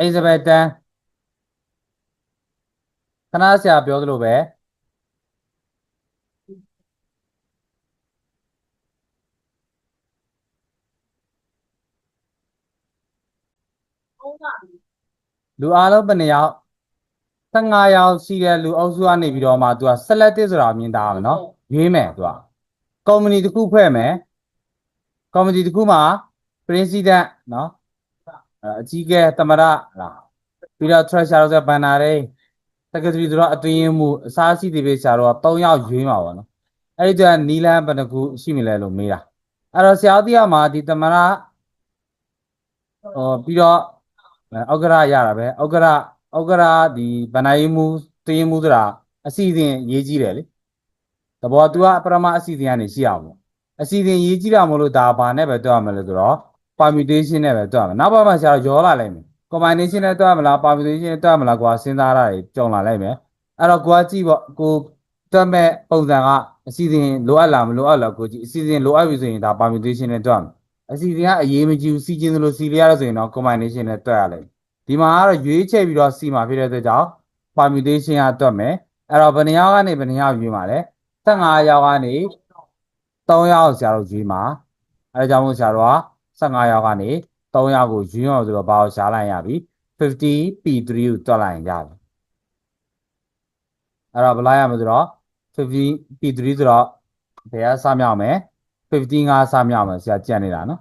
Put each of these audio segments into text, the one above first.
အိဇဘက်တန်ခဏဆရာပြောသလိုပဲလူအားလုံးဘယ်နှစ်ယောက်15ယောက်ရှိတဲ့လူအုပ်စုကနေပြီးတော့မှ तू က selected ဆိုတာမြင်တာပါနော်ရွေးမယ် तू ကကုမ္ပဏီတစ်ခုဖွဲ့မယ်ကုမ္ပဏီတစ်ခုမှာ president နော် အဲအကြီးအကဲသမရလားပြီးတော့ treasurer ဆိုဘန်နာတွေ secretary ဆိုတော့အတွင်းရေးမှူးအစားအစီတွေပဲဆရာတော့3ယောက်ရွေးမှာပါနော်အဲ့ဒီတည်းနီလန်ဘယ်နှခုရှိမလဲလို့မေးတာအဲ့တော့ဆရာတို့ကမှာဒီသမရဟောပြီးတော့ဩက္ခရရတာပဲဩက္ခရဩက္ခရဒီဗန္ဒာရေးမှူးတရင်မှူးဆိုတာအစီအစဉ်ရေးကြီးတယ်လေတဘော तू ကပရမအစီအစဉ်ကနေရှိအောင်ပေါ့အစီအစဉ်ရေးကြီးတာမလို့ဒါဘာနဲ့ပဲတွက်ရမလဲဆိုတော့ permutation နဲ့ပဲတွက်ရမယ်နောက်ပါမှဆရာရောလာလိုက်မယ် combination နဲ့တွက်ရမလား permutation နဲ့တွက်ရမလားကွာစဉ်းစားရတာကြုံလာလိုက်မယ်အဲ့တော့ကိုကကြည့်ပေါ့ကိုတွက်မဲ့ပုံစံကအစီအစဉ်လိုအပ်လားမလိုအပ်လားကိုကြည့်အစီအစဉ်လိုအပ်ပြီဆိုရင်ဒါ permutation နဲ့တွက်ရမယ်အစီအစဉ်ကအရေးမကြီးဘူးစီချင်းသလိုစီရရဆိုရင်တော့ combination နဲ့တွက်ရလိမ့်မယ်ဒီမှာကတော့ရွေးချယ်ပြီးတော့စီမှာဖြစ်တဲ့အတွက်ကြောင့် permutation ကတွက်မယ်အဲ့တော့ဘယ်နှယောက်ကနေဘယ်နှယောက်ရွေးမှာလဲ15ယောက်ကနေ3ယောက်ဆရာတို့ရွေးမှာအဲဒါကြောင့်မို့ဆရာတို့က 15ယောက်ကနေ3ယောက်ကိုရွေးအောင်ဆိုတော့ဘာကိုရှားလိုက်ရပြီ 50 P3 ကိုတွက်လိုက်ရင်ရပြီအဲ့တော့ဘယ်လိုက်ရမလဲဆိုတော့ 50 P3 ဆိုတော့ဘယ်ကစမြောက်မယ်15ကစမြောက်မယ်ဆရာကြက်နေတာနော်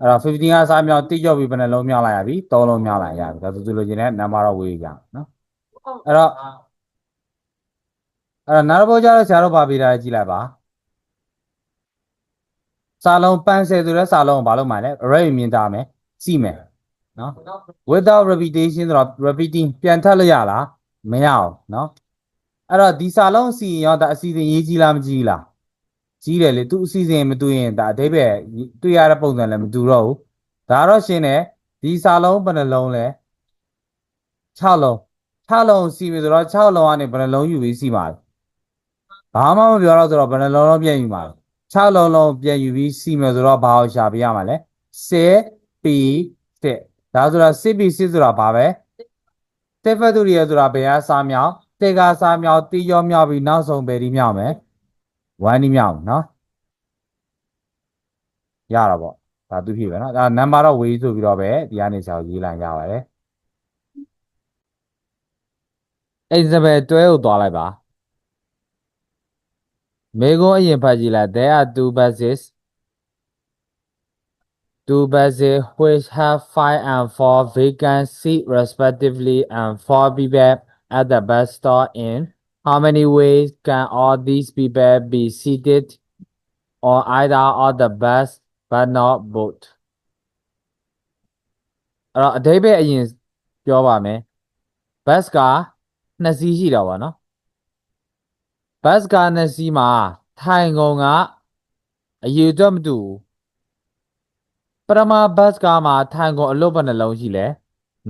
အဲ့တော့15ကစမြောက်တိကျော်ပြီးဘယ်နှလုံးမြောက်လိုက်ရပြီ3လုံးမြောက်လိုက်ရပြီဒါဆိုသူလိုချင်တဲ့ number တော့ဝေးကြနော်အဲ့တော့အဲ့တော့နောက်တစ်ပုဒ်ကျတော့ဆရာတို့ဗာပေးတာကြည့်လိုက်ပါ စာလုံးပန်းဆယ်ဆိုတဲ့စာလုံးကိုဘာလုပ်မှာလဲ array မြင်တာမယ်စီမယ်နော် without repetition ဆိုတော့ repeating ပြန်ထပ်လို့ရလားမရအောင်နော်အဲ့တော့ဒီစာလုံးစီရင်ရောဒါအစီအစဉ်ရေးကြီးလားမကြီးလားကြီးတယ်လေသူအစီအစဉ်မတူရင်ဒါအတိပ္ပယ်တွေ့ရတဲ့ပုံစံလည်းမတူတော့ဘူးဒါတော့ရှင်းတယ်ဒီစာလုံးဘယ်နှလုံးလဲ6လုံး6လုံးစီပြီဆိုတော့6လုံးကနေဘယ်နှလုံးယူပြီးစီမှာလဲဘာမှမပြောတော့ဆိုတော့ဘယ်နှလုံးလုံးပြန်ယူမှာလဲ 6လုံးလုံးပြန်ယူပြီးစီမယ်ဆိုတော့ဘာကိုရှာပြရမှာလဲ10 p တဲ့ဒါဆိုတာစစ်ပြီးစစ်ဆိုတာဘာပဲတက်ဖက်သူရီရဆိုတာဘယ်ကစားမြောက်တေကစားမြောက်တီးရောမြောက်ပြီးနောက်ဆုံးဘယ်ဒီမြောက်မယ်ဝမ်းဒီမြောက်နော်ရတာပေါ့ဒါသူဖြစ်ပဲနော်ဒါနံပါတ်တော့ဝေးဆိုပြီးတော့ပဲဒီကနေဆောက်ရေးလိုက်ကြပါတယ်အိဇဘယ်တွဲကိုသွားလိုက်ပါ မေကွန်းအရင်ဖတ်ကြည့်လိုက် there are two buses two buses which have five and four vacant seats respectively and four people at the bus stop in how many ways can all these people be seated on either of the bus but not both အဲ့တော့အတိပ္ပယ်အရင်ပြောပါမယ် bus ကနှစ်စီးရှိတာပါနော် bus ကနှစ်စီးမှာထိုင်ကုန်ကအရေအတွက်မတူဘူးပရမဘတ်ကားမှာထိုင်ကုန်အလုပ်ဘယ်နှလုံးရှိလဲ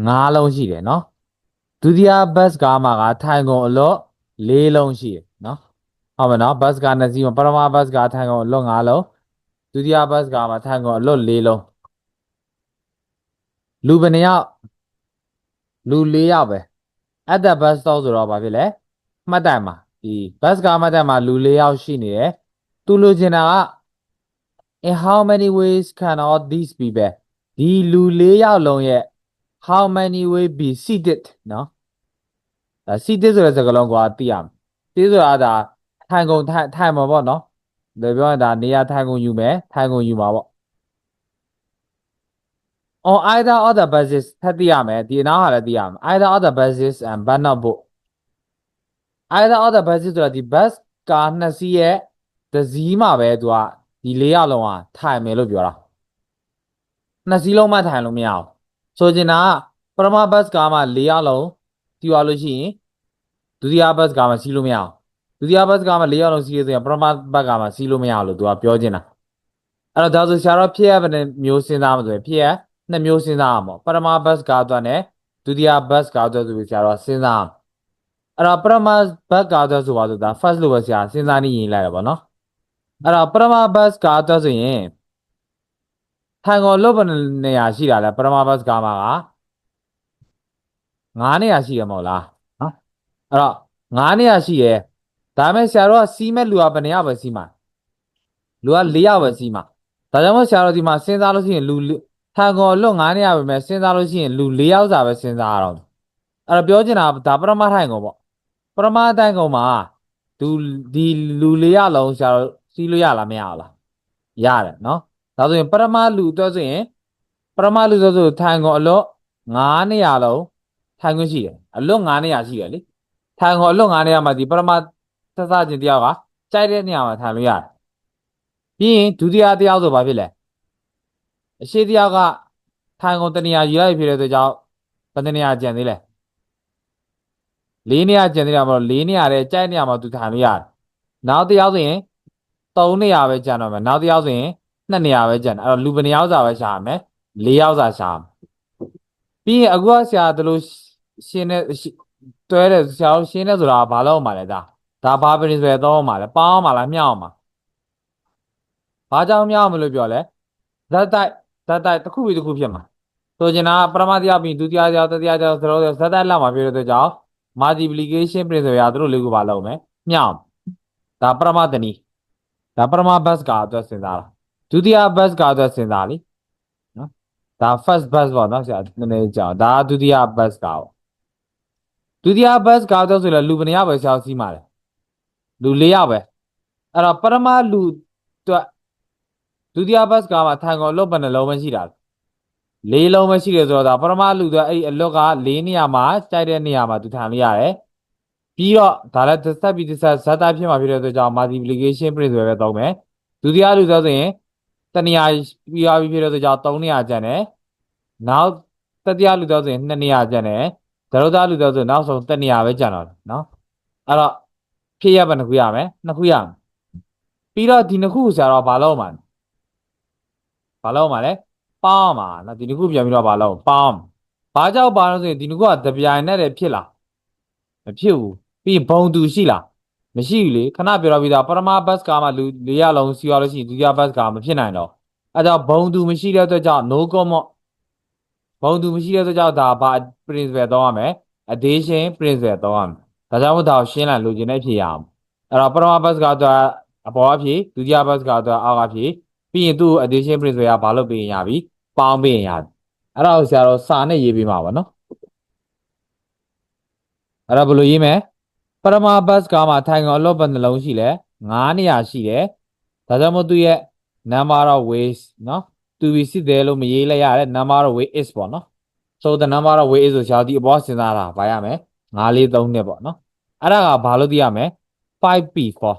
၅လုံးရှိတယ်နော်ဒုတိယဘတ်ကားမှာကထိုင်ကုန်အလုပ်၄လုံးရှိတယ်နော်ဟုတ်မယ်နော်ဘတ်ကားနှစ်စီးမှာပရမဘတ်ကားထိုင်ကုန်အလုပ်၅လုံးဒုတိယဘတ်ကားမှာထိုင်ကုန်အလုပ်၄လုံးလူဘယ်နှယောက်လူ၄ယောက်ပဲ at the bus stop ဆိုတော့ဘာဖြစ်လဲမှတ်တိုင်မှာ ဒီဘတ်ကားမှတ်တိုင်မှာလူ၄ယောက်ရှိနေတယ်သူလိုချင်တာက in how many ways can all these be bad ဒီလူ၄ယောက်လုံးရဲ့ how many way be seated နော်ဒါ seated ဆိုတဲ့စကားလုံးကိုသိရမယ်သိဆိုတာဒါထိုင်ကုန်ထိုင်ထိုင်မှာပေါ့နော်ဒါပြောရင်ဒါနေရာထိုင်ကုန်ယူမယ်ထိုင်ကုန်ယူမှာပေါ့ on either of the buses ထပ်သိရမယ်ဒီနောက်ဟာလည်းသိရမယ် either of the buses and but not both either of the buses ဆိုတာဒီ bus ကားနှစ်စီးရဲ့တစ်စီးမှာပဲသူကဒီလေးယောက်လုံးကထိုင်မယ်လို့ပြောတာနှစ်စီးလုံးမှထိုင်လို့မရအောင်ဆိုချင်တာကပရမဘတ်ကားမှာလေးယောက်လုံးတီးသွားလို့ရှိရင်ဒုတိယဘတ်ကားမှာစီးလို့မရအောင်ဒုတိယဘတ်ကားမှာလေးယောက်လုံးစီးရဆိုရင်ပရမဘတ်ကားမှာစီးလို့မရအောင်လို့သူကပြောချင်တာအဲ့တော့ဒါဆိုဆရာတော်ဖြစ်ရတဲ့မျိုးစဉ်းစားမှာဆိုရင်ဖြစ်ရနှစ်မျိုးစဉ်းစားရမှာပရမဘတ်ကားအတွက်နဲ့ဒုတိယဘတ်ကားအတွက်ဆိုပြီးဆရာတော်စဉ်းစားအောင် အဲ့တော့ပရမဘတ်ကားအတွက်ဆိုပါဆိုဒါ first လို့ပဲဆရာစဉ်းစားနေရင်လိုက်ရပါတော့နော်အဲ့တော့ပရမဘတ်ကားအတွက်ဆိုရင်ထိုင်ကုန်လွတ်ဘယ်နေရာရှိတာလဲပရမဘတ်စကားမှာက9နေရာရှိရမဟုတ်လားနော်အဲ့တော့9နေရာရှိရယ်ဒါပေမဲ့ဆရာတို့ကစီးမဲ့လူကဘယ်နေရာပဲစီးမှာလူက4ယောက်ပဲစီးမှာဒါကြောင့်မို့ဆရာတို့ဒီမှာစဉ်းစားလို့ရှိရင်လူလူထိုင်ကုန်လွတ်9နေရာပဲမဲ့စဉ်းစားလို့ရှိရင်လူ4ယောက်စာပဲစဉ်းစားရတော့အဲ့တော့ပြောချင်တာကဒါပရမထိုင်ကုန်ပေါ့ ပရမထိုင်ကုန်မှာသူဒီလူ4ယောက်လုံးဆရာတို့စီးလို့ရလားမရဘူးလားရတယ်နော်ဒါဆိုရင်ပရမလူအတွက်ဆိုရင်ပရမလူဆိုဆိုထိုင်ကုန်အလွတ်9နေရာလုံးထိုင်ခွင့်ရှိတယ်အလွတ်9နေရာရှိတယ်လေထိုင်ကုန်အလွတ်9နေရာမှာဒီပရမသက်သချင်းတယောက်ကကြိုက်တဲ့နေရာမှာထိုင်လို့ရတယ်ပြီးရင်ဒုတိယတယောက်ဆိုဘာဖြစ်လဲအရှိတယောက်ကထိုင်ကုန်တနေရာယူလိုက်ဖြစ်တဲ့အတွက်ကြောင့်ဘယ်တနေရာကျန်သေးလဲ ၄နေရာကျန်သေးတာမဟုတ်၄နေရာတဲ့ကြိုက်နေရာမှာသူထိုင်လို့ရတယ်နောက်တယောက်ဆိုရင်3နေရာပဲကျန်တော့မယ်နောက်တယောက်ဆိုရင်နှစ်နေရာပဲကျန်တယ်အဲ့တော့လူဘယ်နှစ်ယောက်စာပဲရှာရမယ်၄ယောက်စာရှာရမယ်ပြီးရင်အခုကဆရာတို့ရှင်းတဲ့တွဲတဲ့ဆရာတို့ရှင်းတဲ့ဆိုတာဘာလို့အောင်မှာလဲဒါဒါဘာပရင်စပယ်တော့အောင်မှာလဲပေါင်းအောင်မှာလားမြောက်အောင်မှာဘာကြောင့်မြောက်အောင်မလို့ပြောလဲဇက်တိုက်ဇက်တိုက်တစ်ခုပြီးတစ်ခုဖြစ်မှာဆိုချင်တာကပရမတရားပြီးဒုတိယတရားတတိယတရားသရောဇက်တိုက်လောက်မှာပြောတဲ့အတွက်ကြောင့် multiplication principle ရသူတို့လေးခုဘာလုပ်မလဲမြောက်ဒါပရမတနည်းဒါပရမဘတ်ကအတွက်စဉ်းစားတာဒုတိယ bus ကတော့စဉ်းစားလीနော်ဒါ first bus ပေါ့နော်ဆရာနည်းနည်းကြောင်ဒါဒုတိယ bus ကပေါ့ဒုတိယ bus ကတော့ဆိုရင်လူဘယ်နှယောက်ပဲဆရာစီးမှာလဲလူ၄ယောက်ပဲအဲ့တော့ပရမလူအတွက်ဒုတိယ bus ကမှာထိုင်ကုန်အလွတ်ဘယ်နှလုံးပဲရှိတာလဲ ၄လုံးပဲရှိတယ်ဆိုတော့ဒါပရမလူအတွက်အဲ့ဒီအလွတ်က၄နေရာမှာကြိုက်တဲ့နေရာမှာသူထိုင်လို့ရတယ်ပြီးတော့ဒါလည်းတစ်ဆက်ပြီးတစ်ဆက်ဇာတာဖြစ်မှာဖြစ်တဲ့အတွက်ကြောင့် multiplication principle ပဲသုံးမယ်ဒုတိယလူဆိုဆိုရင်တနေရာပြီးသွားပြီဖြစ်တဲ့အတွက်ကြောင့်3နေရာကျန်တယ်။နောက်တတိယလူတော့ဆိုရင်2နေရာကျန်တယ်။ဒရုဒလူတော့ဆိုနောက်ဆုံး1နေရာပဲကျန်တော့တယ်နော်။အဲ့တော့ဖြည့်ရပါနှစ်ခုရမယ်။နှစ်ခုရမယ်။ပြီးတော့ဒီနှစ်ခုကိုဆရာတော့ဘာလုပ်မှာလဲ။ဘာလုပ်မှာလဲ။ ပေါင်းမှာနော်ဒီနှစ်ခုပြန်ပြီးတော့ဘာလုပ်ပေါင်း။ဘာကြောင့်ပါလို့ဆိုရင်ဒီနှစ်ခုကတပြိုင်နက်တည်းဖြစ်လာမဖြစ်ဘူး။ပြီးရင်ဘုံတူရှိလား။မရှိဘူးလေခဏပြောတော့ပြီးသားပရမဘတ်ကာမှာလူ၄ရလုံးစီရလို့ရှိရင်ဒုတိယဘတ်ကာမဖြစ်နိုင်တော့အဲကြောင့်ဘုံသူမရှိတဲ့အတွက်ကြောင့် no comment ဘုံသူမရှိတဲ့အတွက်ကြောင့်ဒါဘာ principle သုံးရမယ် addition principle သုံးရမယ်ဒါကြောင့်မို့ဒါကိုရှင်းလိုက်လိုချင်တဲ့ဖြေရအောင်အဲ့တော့ပရမဘတ်ကာတော့အပေါ်အဖြေဒုတိယဘတ်ကာတော့အောက်အဖြေပြီးရင်သူ့ addition principle ကဘာလို့ပြင်ရပြီ ပေါင်းပြီးရင်ရတယ်အဲ့ဒါကိုဆရာတော်စာနဲ့ရေးပြီးမှာပါနော်အဲ့ဒါဘယ်လိုရေးမလဲပရမဘတ်ကားမှာထိုင်ကုန်အလော့ဘနှလုံးရှိလဲ9နေရာရှိတယ်ဒါကြောင့်မို့သူရဲ့ number of ways နော် to be sit there လို့မရေးလိုက်ရတဲ့ number of way is ပေါ့နော် so the number of way is ဆိုရှာဒီအပေါ်စဉ်းစားတာဗာရမယ်9 4 3နဲ့ပေါ့နော်အဲ့ဒါကဘာလို့သိရမလဲ 5p ခေါ်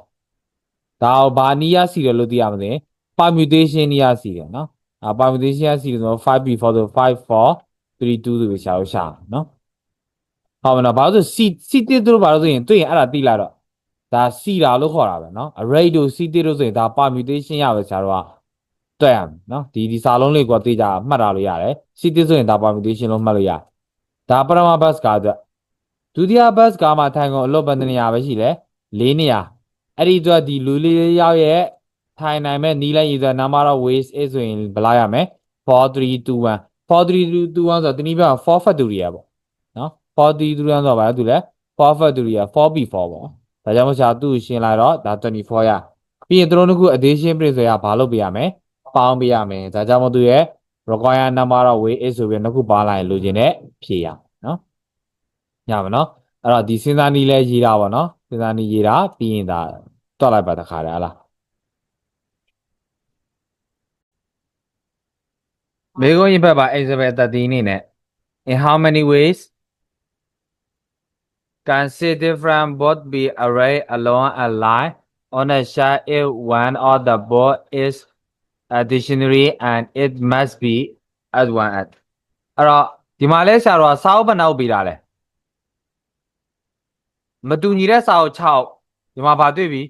ဒါဘာနီးယားစီတယ်လို့သိရမလဲ permutation နီးယားစီတယ်နော် အာ permutation စီဆိုတော့ 5b4 ဆို5432ဆိုပြီးရှာလို့ရှာနော်ဟောမနော်ဘာလို့ဆို c c တစ်တို့ဘာလို့ဆိုရင်တွေ့ရင်အဲ့ဒါတိလာတော့ဒါ c တာလို့ခေါ်တာပဲနော် array တို့ c တစ်တို့ဆိုရင်ဒါ permutation ရပဲဆရာတို့ကတွေ့ရမယ်နော်ဒီဒီစာလုံးလေးကိုသိကြမှတ်ထားလို့ရတယ် c တစ်ဆိုရင်ဒါ permutation လို့မှတ်လို့ရတယ်ဒါပရမဘတ်ကအတွက်ဒုတိယဘတ်ကမှထိုင်ကုန်အလုပ်ပန္နနေရာပဲရှိလေ၄နေရာအဲ့ဒီအတွက်ဒီလူလေးယောက်ရဲ့ ထိုင်နိုင်မဲ့နီးလိုက်ရတဲ့ number of ways is ဆိုရင်ဘယ်လောက်ရမလဲ4321 4321ဆိုတော့တနည်းပြောရင်4 factorial ပေါ့နော်4321ဆိုတော့ဗာလဲသူလဲ4 factorial 4b4 ပေါ့ဒါကြောင့်မို့ဆရာသူ့ကိုရှင်းလိုက်တော့ဒါ24ရပြီးရင်သူတို့နှစ်ခု addition principle ကဘာလုပ်ပေးရမလဲပေါင်းပေးရမယ်ဒါကြောင့်မို့သူရဲ့ require number of way is ဆိုပြီးနှစ်ခုပေါင်းလိုက်ရင်လိုချင်တဲ့ဖြေရနော်ညပါနော်အဲ့တော့ဒီစဉ်းစားနည်းလဲရေးတာပေါ့နော်စဉ်းစားနည်းရေးတာပြီးရင်ဒါတွက်လိုက်ပါတခါတည်းဟလား မေကုန်းရင်ဖက်ပါ example 13နေနဲ့ in how many ways can say different both be array along a line on a chart if one of the both is a dictionary and it must be at one at အဲ့တော့ဒီမှာလဲဆရာတော်ကစာအုပ်ဘယ်နှောက်ပေးတာလဲမတူညီတဲ့စာအုပ်6ဒီမှာဗာတွေ့ပြီ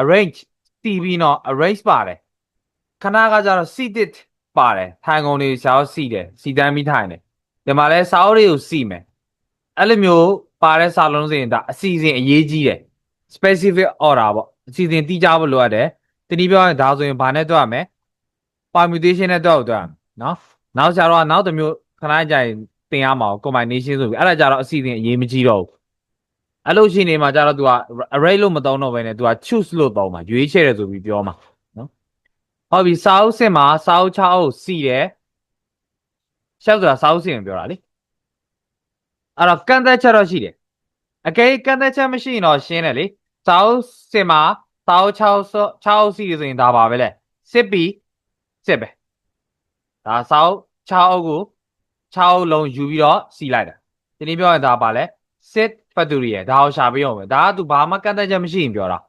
arrange တီးပြီးတော့ arrange ပါတယ် ခဏကကျတော့ seated ပါတယ်ထိုင်ကုန်တွေဆရာတော်စီတယ်စီတန်းပြီးထိုင်တယ်ဒီမှာလဲစာအုပ်တွေကိုစီမယ်အဲ့လိုမျိုးပါတဲ့စာလုံးစင်ဒါအစီအစဉ်အရေးကြီးတယ် specific order ပေါ့အစီအစဉ်တိကျဖို့လိုအပ်တယ်တနည်းပြောရင်ဒါဆိုရင်ဘာနဲ့တွက်ရမလဲ permutation နဲ့တော့တော့နော်နောက်ကြတော့နောက်တစ်မျိုးခဏကြာရင်တင်ရမှာ combination ဆိုပြီးအဲ့ဒါကြတော့အစီအစဉ်အရေးမကြီးတော့ဘူးအဲ့လိုရှိနေမှာကြတော့ तू က array လို့မသုံးတော့ဘဲနဲ့ तू က choose လို့သုံးမှာရွေးချယ်တယ်ဆိုပြီးပြောမှာနော် ဟုတ်ပြီစာအုပ်စစ်မှာစာအုပ်6အုပ်စီတယ်ရှောက်ဆိုတာစာအုပ်စစ်ရင်ပြောတာလေအဲ့တော့ကန့်သက်ချက်တော့ရှိတယ်အကယ်၍ကန့်သက်ချက်မရှိရင်တော့ရှင်းတယ်လေစာအုပ်စစ်မှာစာအုပ်6အုပ်6အုပ်စီတယ်ဆိုရင်ဒါပါပဲလေစစ်ပြီးစစ်ပဲဒါစောက်6အုပ်ကို6အုပ်လုံးယူပြီးတော့စီလိုက်တာဒီနေ့ပြောရင်ဒါပါလဲ sit factorial ဒါကိုရှာပေးအောင်ပဲဒါကသူဘာမှကန့်သက်ချက်မရှိရင်ပြောတာ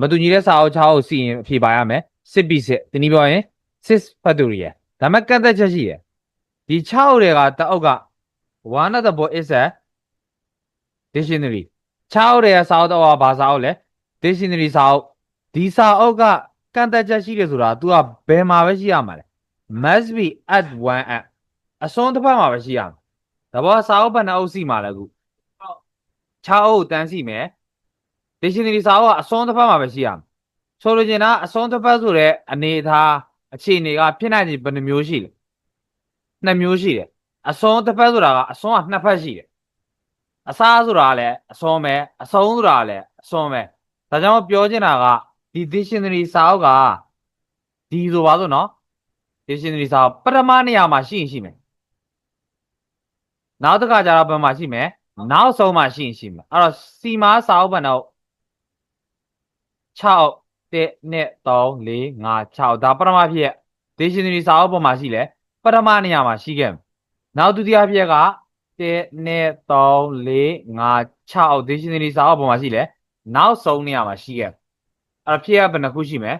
မတူညီတဲ့စာအုပ်6အုပ်စီရင်အဖြေပါရမယ် sit ပြီး sit ဒီနေ့ပြောရင် sit factorial ဒါမှကန့်သက်ချက်ရှိတယ်ဒီ6အုပ်တွေကတအုပ်က one of the book is a dictionary 6အုပ်တွေကစာအုပ်တော့ဘာစာအုပ်လဲ dictionary စာအုပ်ဒီစာအုပ်ကကန့်သက်ချက်ရှိတယ်ဆိုတာ तू ကဘယ်မှာပဲရှိရမှာလဲ must be at one at အစွန်းတစ်ဖက်မှာပဲရှိရမယ်။ဒါပေါ်စာအုပ်ဘဏ္ဍအုပ်စီမှာလည်းအခု6အုပ်တန်းစီမယ်။ dictionary စာအုပ်ကအစွန်းတစ်ဖက်မှာပဲရှိရမယ်။ ဆိုလိုချင်တာအစွန်းတစ်ဖက်ဆိုတဲ့အနေအထားအခြေအနေကဖြစ်နိုင်ခြင်းဘယ်နှမျိုးရှိလဲ။နှစ်မျိုးရှိတယ်။အစွန်းတစ်ဖက်ဆိုတာကအစွန်းကနှစ်ဖက်ရှိတယ်။အစားဆိုတာကလည်းအစွန်းပဲအဆုံးဆိုတာကလည်းအစွန်းပဲ။ဒါကြောင့်ပြောချင်တာကဒီ dictionary စာအုပ်ကဒီဆိုပါစို့နော် dictionary စာပထမနေရာမှာရှိရင်ရှိမယ်နောက်တစ်ခါကျတော့ဘယ်မှာရှိမယ်နောက်ဆုံးမှာရှိရင်ရှိမယ်အဲ့တော့စီမားစာအုပ်ဘဏ္ဍာ6 1 2 3 4 5 6ဒါပထမဖြစ် dictionary စာအုပ်ပေါ်မှာရှိလဲပထမနေရာမှာရှိခဲ့မယ်နောက်ဒုတိယဖြစ်က1 2 3 4 5 6 dictionary စာအုပ်ပေါ်မှာရှိလဲနောက်ဆုံးနေရာမှာရှိခဲ့အဲ့တော့ဖြစ်ရဘယ်နှခုရှိမယ်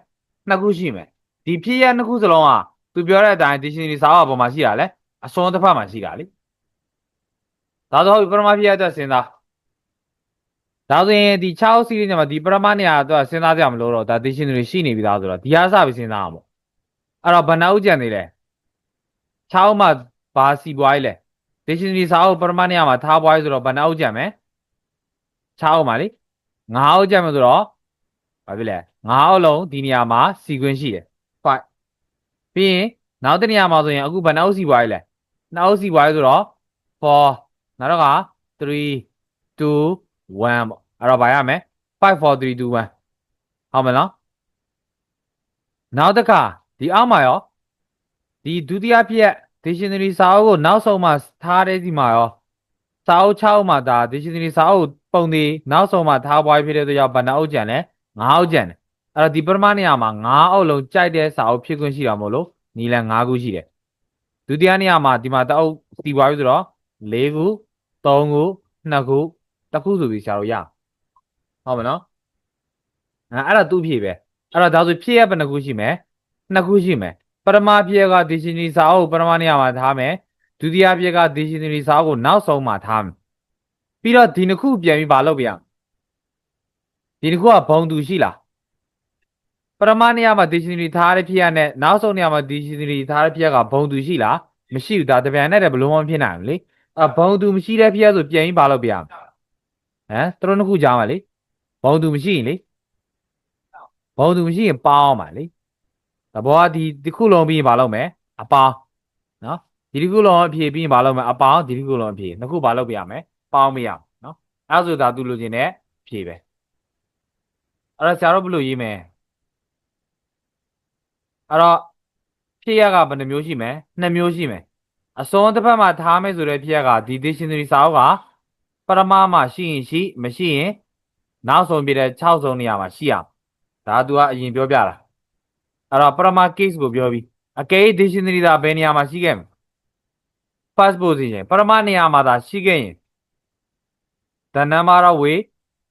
နှစ်ခုရှိမယ်ဒီဖြစ်ရနှစ်ခုစလုံးကသူပြောတဲ့အတိုင်း dictionary စာအုပ်ပေါ်မှာရှိတာလဲအစွန်းတစ်ဖက်မှာရှိတာလေဒါဆိုပရမဖြစ်ရတဲ့စဉ်းစား ဒါဆိုရင်ဒီ6 series မှာဒီပရမနေရာတော့စဉ်းစားကြမလို့တော့ဒါ dictionary ရှိနေပြီသားဆိုတော့ဒီအားစပြီးစဉ်းစားအောင်ပေါ့အဲ့တော့ဘဏ္ဍဥကြံနေလဲ6မှာဘာစီပွားကြီးလဲ dictionary စာအုပ်ပရမနေရာမှာထားပွားကြီးဆိုတော့ဘဏ္ဍဥကြံမယ်6မှာလေ9ဥကြံမယ်ဆိုတော့ဘာဖြစ်လဲ9အလုံးဒီနေရာမှာ sequence ရှိတယ်5ပြီးရင်နောက်တစ်နေရာမှာဆိုရင်အခုဘယ်နှအုပ်စီပွားကြီးလဲနှစ်အုပ်စီပွားကြီးဆိုတော့4နောက်တော့က3 2 1ပေါ့ အဲ့တော့ဗာရမယ်5 4 3 2 1ဟုတ်မလားနောက်တစ်ခါဒီအောက်မှာရောဒီဒုတိယပြက် dictionary စာအုပ်ကိုနောက်ဆုံးမှာထားတဲ့ဒီမှာရောစာအုပ်6မှာဒါ dictionary စာအုပ်ပုံဒီနောက်ဆုံးမှာထားပွားဖြစ်တဲ့အတွက်ကြောင့်ဘယ်နှအုပ်ကျန်လဲ9အုပ်ကျန်တယ်အဲ့တော့ဒီပထမနေရာမှာ9အုပ်လုံးကြိုက်တဲ့စာအုပ်ဖြစ်ခွင့်ရှိတာမို့လို့နီလန်5ခုရှိတယ်ဒုတိယနေရာမှာဒီမှာတအုပ်စီပွားပြီဆိုတော့4ခု3ခု2ခုတစ်ခုဆိုပြီးရှာလို့ရ ဟုတ်မနော်အဲအဲ့ဒါသူ့ဖြည့်ပဲအဲ့တော့ဒါဆိုဖြည့်ရဘယ်နှခုရှိမယ်နှစ်ခုရှိမယ်ပထမဖြည့်က dictionary စာအုပ်ပထမနေရာမှာထားမယ်ဒုတိယဖြည့်က dictionary စာအုပ်ကိုနောက်ဆုံးမှာထားမယ်ပြီးတော့ဒီနှစ်ခုပြန်ပြီးမလုပ်ပြရဒီနှစ်ခုကဘုံတူရှိလားပထမနေရာမှာ dictionary ထားတဲ့ဖြစ်ရနဲ့နောက်ဆုံးနေရာမှာ dictionary ထားတဲ့ဖြစ်ရကဘုံတူရှိလားမရှိဘူးဒါတပြန်နဲ့တည်းဘယ်လုံးမဖြစ်နိုင်ဘူးလေအဘုံတူမရှိတဲ့ဖြစ်ရဆိုပြန်ပြီးပါလို့ပြရမယ်ဟမ်သူတို့နှစ်ခုကြားမှာလေ ဘုံတူမရှိရင်လေဘုံတူမရှိရင်ပေါင်းမှာလေတဘောကဒီဒီခုလုံးပြီးရင်ပါလို့မယ်အပေါင်းနော်ဒီဒီခုလုံးအဖြေပြီးရင်ပါလို့မယ်အပေါင်းဒီဒီခုလုံးအဖြေနှစ်ခုပါလို့ပြရမယ်ပေါင်းမရဘူးနော်အဲဒါဆိုဒါသူလိုချင်တဲ့ဖြေပဲအဲ့တော့ဆရာတို့ဘယ်လိုရေးမလဲအဲ့တော့ဖြစ်ရကဘယ်နှမျိုးရှိမလဲနှစ်မျိုးရှိမယ်အစွန်းတစ်ဖက်မှာထားမယ်ဆိုတဲ့ဖြစ်ရကဒီ dictionary စာအုပ်ကပရမမှာရှိရင်ရှိမရှိရင် နောက်ဆုံးပြတဲ့6ဆုံးနေရာမှာရှိရမယ်ဒါသူကအရင်ပြောပြတာအဲ့တော့ပရမ case ကိုပြောပြီးအကယ်၍ dictionary ဒါဘယ်နေရာမှာရှိခဲ့မလဲ first position ပရမနေရာမှာသာရှိခဲ့ရင် the number of way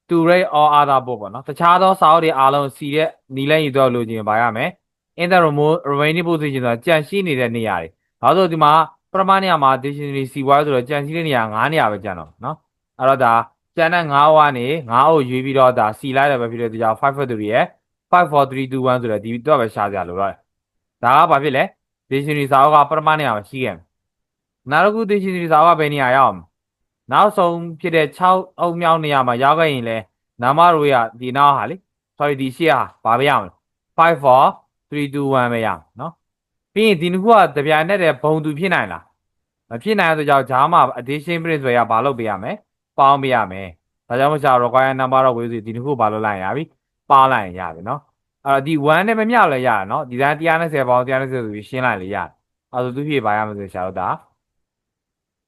to rate all other book ပေါ့နော်တခြားသောစာအုပ်တွေအားလုံးစီတဲ့နီလန်းယူတော့လို့ခြင်းပါရမယ် in the remote remaining position ဆိုတာကြန့်ရှိနေတဲ့နေရာတွေ။ဒါဆိုဒီမှာပထမနေရာမှာ dictionary စီပွားဆိုတော့ကြန့်ရှိတဲ့နေရာ9နေရာပဲကြန့်တော့နော်။အဲ့တော့ဒါ ကြန့်တဲ့9ဟိုကနေ9ဟိုရွေးပြီးတော့ဒါစီလိုက်တယ်ပဲဖြစ်တဲ့ကြောင့်5 factory ရဲ့5 4 3 2 1ဆိုတော့ဒီတော့ပဲရှားကြလို့တော့ဒါကဘာဖြစ်လဲ dictionary စာအုပ်ကပထမနေရာမှာရှိခဲ့မယ်။နောက်တစ်ခု dictionary စာအုပ်ကဘယ်နေရာရောက်အောင်နောက်ဆုံးဖြစ်တဲ့6အုပ်မြောက်နေရာမှာရောက်ခဲ့ရင်လဲနာမရိုးရဒီနောက်ဟာလေ sorry ဒီရှေ့ဟာဘာပဲရအောင်လဲ5 4 3 2 1ပဲရအောင်နော်ပြီးရင်ဒီနှစ်ခုကတပြိုင်နက်တည်းဘုံတူဖြစ်နိုင်လားမဖြစ်နိုင်တဲ့ကြောင့်ဂျားမှာ addition print ဆိုရဘာလုပ်ပေးရမလဲ ပေါင်းပေးရမယ်ဒါကြောင့်မို့ဆရာ require number of ways ဒီနှစ်ခုဘာလုပ်လိုက်ရင်ရပြီပေါင်းလိုက်ရင်ရပြီနော်အဲ့တော့ဒီ1နဲ့မမြောက်လည်းရတယ်နော်ဒီတိုင်း120ပေါင်း120ဆိုပြီးရှင်းလိုက်လေရတယ်အဲ့ဒါဆိုသူဖြေပါရမယ်ဆိုဆရာတို့ဒါ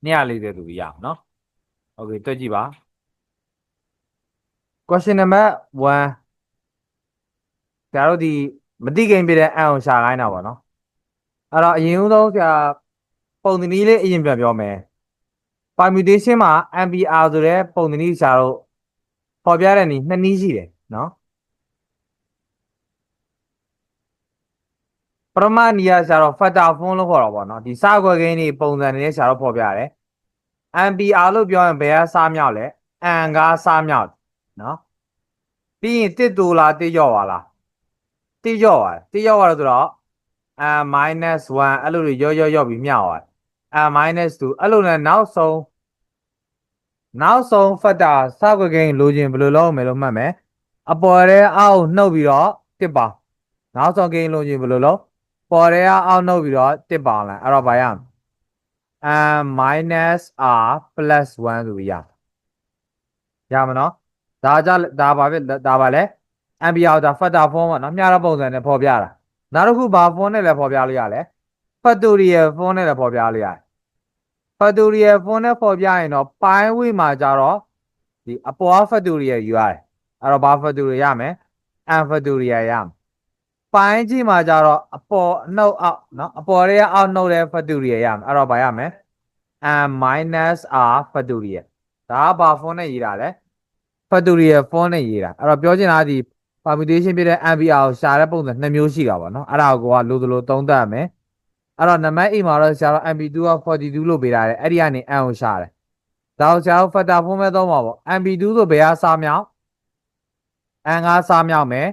240သူရအောင်နော် okay တွက်ကြည့်ပါ question number 1ဆရာတို့ဒီမတိကိန်းပြတဲ့အန်အောင်ရှာခိုင်းတာပေါ့နော်အဲ့တော့အရင်ဦးဆုံးဆရာပုံသဏ္ဍာန်လေးအရင်ပြန်ပြောမယ် permutation မှာ MBR ဆိုတဲ့ပုံသဏ္ဍာန်ရှာတော့ပေါ်ပြတဲ့နည်းနှစ်နည်းရှိတယ်နော်ပရမနီယာရှာတော့ factor form လို့ခေါ်တာပေါ့နော်ဒီစကွက်ကိန်းတွေပုံစံတွေနဲ့ရှာတော့ပေါ်ပြရတယ် MBR လို့ပြောရင်ဘယ်ကစားမြောက်လဲအန်ကစားမြောက်နော်ပြီးရင်တစ်တူလားတစ်ကြော့ပါလားတစ်ကြော့ပါတစ်ကြော့ပါဆိုတော့ n minus 1အဲ့လိုတွေရော့ရော့ရော့ပြီးမြောက်သွား n minus 2အဲ့လိုနဲ့နောက်ဆုံးနောက်ဆုံး factor စကွက်ကိန်းလိုချင်ဘယ်လိုလုပ်မလဲလို့မှတ်မယ်အပေါ်ရဲအောက်နှုတ်ပြီးတော့တစ်ပါနောက်ဆုံးကိန်းလိုချင်ဘယ်လိုလုပ်ပေါ်ရဲအောက်နှုတ်ပြီးတော့တစ်ပါလိုက်အဲ့တော့ဘာရမလဲ n minus r plus 1ဆိုပြီးရရမနော်ဒါကြဒါပါပဲဒါပါလဲ MBR ဒါ factor form ပေါ့နော်မျှတဲ့ပုံစံနဲ့ဖော်ပြတာနောက်တစ်ခုဘာ form နဲ့လဲဖော်ပြလို့ရလဲ factorial form နဲ့လည်းဖော်ပြလို့ရတယ် factorial form နဲ့ဖော်ပြရင်တော့ပိုင်းဝိမှာကြတော့ဒီအပေါ် factorial ယူရတယ်အဲ့တော့ဘာ factorial ရမယ် n factorial ရမယ်ပိုင်းကြီးမှာကြတော့အပေါ်နှုတ်အောက်နော်အပေါ်ရဲ့အောက်နှုတ်တဲ့ factorial ရမယ်အဲ့တော့ဘာရမယ် n minus r factorial ဒါကဘာ form နဲ့ရေးတာလဲ factorial form နဲ့ရေးတာအဲ့တော့ပြောချင်တာကဒီ permutation ဖြစ်တဲ့ MBR ကိုရှာတဲ့ပုံစံနှစ်မျိုးရှိတာပေါ့နော်အဲ့ဒါကိုကလိုသလိုသုံးသပ်ရမယ် အဲ့တော့နံပါတ်8မှာတော့ဆရာတော် MB2 က42လို့ပေးထားတယ်အဲ့ဒီကနေ n ကိုရှာတယ်ဒါကိုဆရာတော် factor form ပဲသုံးပါပေါ့ MB2 ဆိုဘယ်ကစားမြောက် n ကစားမြောက်မယ်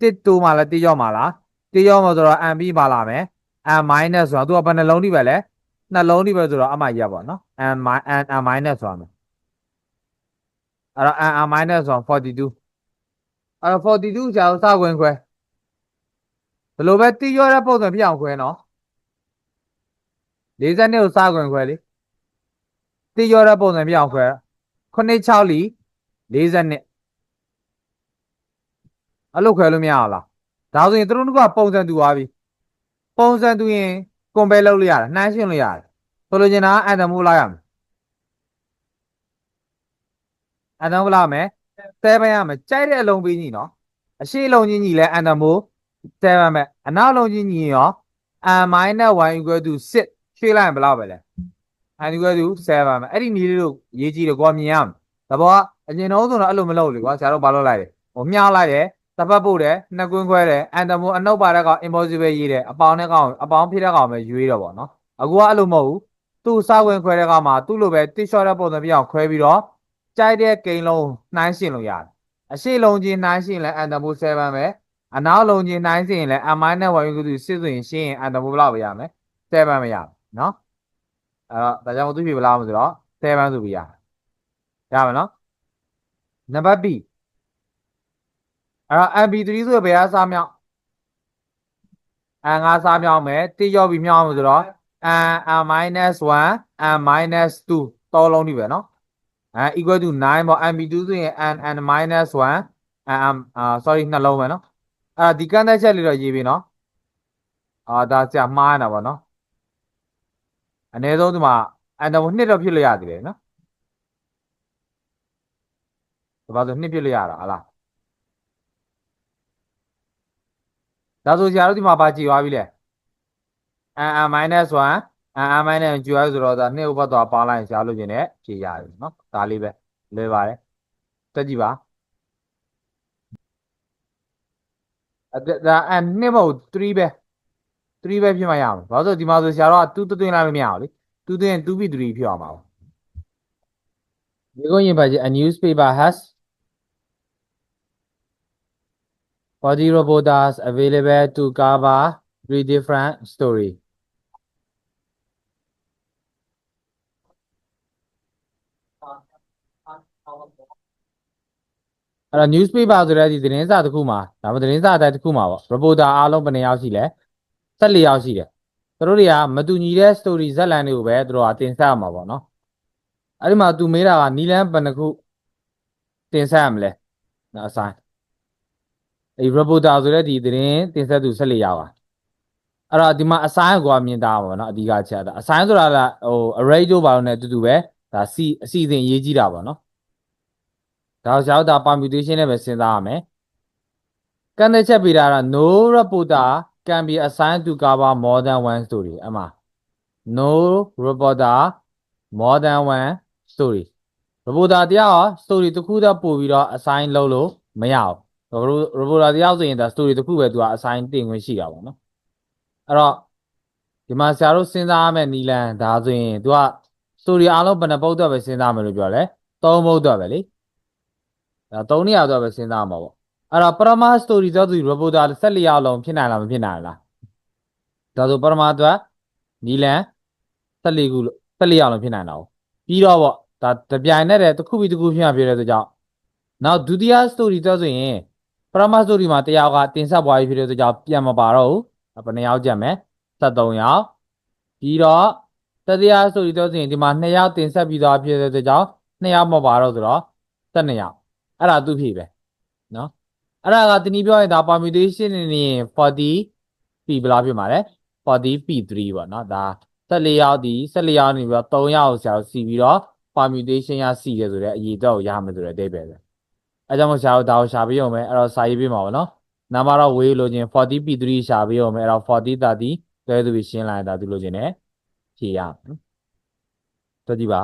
တစ်တူမှလားတိရောက်မှလားတိရောက်မှဆိုတော့ MB ပါလာမယ် n minus ဆိုတာသူကဘယ်နှလုံးထိပဲလဲနှလုံးထိပဲဆိုတော့အမှရပါနော် n mi- n n minus ဆိုတာမယ်အဲ့တော့ n n minus ဆိုတာ42အဲ့တော့42ကြာစခွင့်ခွဲဘယ်လိုပဲတိရောတဲ့ပုံစံဖြစ်အောင်ခွဲနော် 40နှစ်ကိုစခွင့်ခွဲလေတိရောတဲ့ပုံစံဖြစ်အောင်ခွဲ96လီ40နှစ်အဲ့လိုခွဲလို့မရအောင်လားဒါဆိုရင်သူတို့ကပုံစံတူသွားပြီပုံစံတူရင် compare လုပ်လို့ရတယ်နှိုင်းရှင်းလို့ရတယ်ဆိုလိုချင်တာကအန်တမိုးလိုက်ရမယ်အန်တမိုးလိုက်မယ်သဲပိုင်းရမယ်ကြိုက်တဲ့အလုံးပြီးညီနော်အရှိအလုံးချင်းညီလဲအန်တမိုးသဲပိုင်းမယ်အနောက်လုံးချင်းညီရော n minus 1 equal to 6 ရွှေ့လိုက်ရင်ဘယ်လောက်ပဲလဲ n equal to 7ပါမယ်အဲ့ဒီနည်းလေးတို့ရေးကြည့်တော့ကိုကမြင်ရမယ်သဘောကအရင်တော့ဆိုတော့အဲ့လိုမလုပ်လေကွာဆရာတို့ဘာလုပ်လိုက်လဲဟိုမြှောက်လိုက်တယ်တပတ်ပို့တယ်နှစ်ကွင်းခွဲတယ်အန်တမိုးအနှုတ်ပါတဲ့ကောင် impossible ရေးတယ်အပေါင်းတဲ့ကောင်အပေါင်းဖြစ်တဲ့ကောင်ပဲရွေးတော့ဗောနော်အခုကအဲ့လိုမဟုတ်ဘူးသူ့စားဝင်ခွဲတဲ့ကောင်မှာသူ့လိုပဲတစ်လျှော့တဲ့ပုံစံပြအောင်ခွဲပြီးတော့ကြိုက်တဲ့ကိန်းလုံးနှိုင်းရှင်းလို့ရတယ်အရှိလုံးချင်းနှိုင်းရှင်းလဲအန်တမိုး7ပဲအနောက်လုံးချင်းနှိုင်းရှင်းရင်လဲ m minus 1 equal to 6ဆိုရင်ရှင်းရင်အန်တမိုးဘယ်လောက်ပဲရမလဲ7ပဲရမယ် နော်အဲ့တော့ဒါကြောင့်သူပြေဘလားမဆိုတော့7ပန်းဆိုပြီးရရမယ်နော်နံပါတ် B အဲ့တော့ MP3 ဆိုဘယ်ဟာစားမြောက်အန်ငါစားမြောက်မယ်တိရောပြီးမြောက်မယ်ဆိုတော့ n n -1 n -2 တောလုံးဒီပဲနော်အဲ equal to 9ပေါ့ mb2 ဆိုရင် n n -1 m sorry နှလုံးပဲနော်အဲ့ဒါဒီကန့်သက်ချက်လေးတော့ရေးပြီးနော်အာဒါဆရာမှားနေတာပေါ့နော် အနည်းဆုံးဒီမှာအန်တမိုနှစ်တော့ဖြစ်လို့ရသေးတယ်နော်ဒါပါဆိုနှစ်ဖြစ်လို့ရတာဟာလားဒါဆိုဆရာတို့ဒီမှာပါကြည်သွားပြီလေ n minus 1 n minus 2ဆိုတော့ဒါနှစ်ဥပ္ပသွားပါလိုက်ဆရာတို့ပြင်နဲ့ဖြေရပြီနော်ဒါလေးပဲလွယ်ပါတယ်တက်ကြည့်ပါအဲ့ဒါအနှစ်မဟုတ်3ပဲ 3ပဲဖြစ်မှရအောင်ဘာလို့ဆိုဒီမှာဆိုဆရာတို့က2သွင်းလိုက်လို့မရအောင်လေ2သွင်းရင်2ပြီး3ဖြစ်အောင်ပါဘူးဒီကုန်းရင်ပါကြည့် a newspaper has body reporters available to cover three different story အဲ့တော့ newspaper ဆိုတဲ့ဒီသတင်းစာတစ်ခုမှာဒါမှသတင်းစာအတိုင်းတစ်ခုမှာပေါ့ reporter အားလုံးဘယ်နှစ်ယောက်ရှိလဲ 14ယောက်ရှိတယ်သူတို့တွေကမတူညီတဲ့ story ဇာတ်လမ်းတွေကိုပဲသူတို့ကတင်ဆက်ရမှာပေါ့နော်အဲ့ဒီမှာသူမေးတာကနီလန်းဘယ်နှခုတင်ဆက်ရမလဲနော်အဆိုင်အဲ့ reporter ဆိုတဲ့ဒီသတင်းတင်ဆက်သူ14ယောက်ပါအဲ့တော့ဒီမှာအဆိုင်ကွာမြင်တာပါနော်အဓိကချက်တာအဆိုင်ဆိုတာကဟို array တို့ဘာလို့လဲအတူတူပဲဒါစီအစီအစဉ်ရေးကြည့်တာပေါ့နော်ဒါကြောင့်ဒါ permutation နဲ့ပဲစဉ်းစားရမယ်ကန့်တဲ့ချက်ပေးတာက no reporter can be assigned to cover more than one story အမှ no reporter more than one story reporter တရားရော story တစ်ခုတည်းပို့ပြီးတော့ assign လုပ်လို့မရဘူး reporter တရားဆိုရင်ဒါ story တစ်ခုပဲသူက assign တင်ခွင့်ရှိတာပေါ့နော်အဲ့တော့ဒီမှာဆရာတို့စဉ်းစားရမယ့်နီလန်ဒါဆိုရင်သူက story အားလုံးဘယ်နှပုတ်တော့ပဲစဉ်းစားမယ်လို့ပြောလဲသုံးပုတ်တော့ပဲလေဒါသုံးနေရာတော့ပဲစဉ်းစားမှာပေါ့ အဲ့တော့ပရမ story တော့သူ reporter 14ရောက်လုံးဖြစ်နိုင်လားမဖြစ်နိုင်လားဒါဆိုပရမအတွက်နီလန်14ခုလို့14ရောက်လုံးဖြစ်နိုင်တာ哦ပြီးတော့ပေါ့ဒါတပြိုင်နဲ့တည်းတစ်ခုပြီးတစ်ခုဖြစ်မှာဖြစ်တဲ့အတွက်ကြောင့်နောက်ဒုတိယ story တော့ဆိုရင်ပရမ story မှာတယောက်ကတင်ဆက်ပွားရေးဖြစ်တဲ့အတွက်ကြောင့်ပြန်မပါတော့ဘူးဘယ်နှယောက်ကြက်မယ်73ယောက်ပြီးတော့တတိယ story တော့ဆိုရင်ဒီမှာ2ယောက်တင်ဆက်ပြီးသားဖြစ်တဲ့အတွက်ကြောင့်2ယောက်မပါတော့ဆိုတော့12ယောက်အဲ့ဒါသူဖြည့်ပဲနော် အဲ့ဒါကတနည်းပြောရင်ဒါ permutation နေနေ40 p ဘယ်လောက်ဖြစ်မှာလဲ40 p3 ပေါ့နော်ဒါ14ရောက်ဒီ14ရောက်နေပြီးတော့3ရောက်ဆရာတို့စီပြီးတော့ permutation ရစီတယ်ဆိုတဲ့အရေးတော့ကိုရမယ်ဆိုတဲ့အဓိပ္ပာယ်ပဲအဲကြောင့်မို့ဆရာတို့ဒါကိုရှာပေးအောင်မယ်အဲ့တော့စာရေးပေးမှာပေါ့နော်နာမတော့ဝေးလို့ချင်း 40 p3 ရှာပေးအောင်မယ်အဲ့တော့40 30တွဲသူပြီးရှင်းလိုက်တာသူလို့ချင်း ਨੇ ဖြေရမယ်နော်တော်ကြည့်ပါ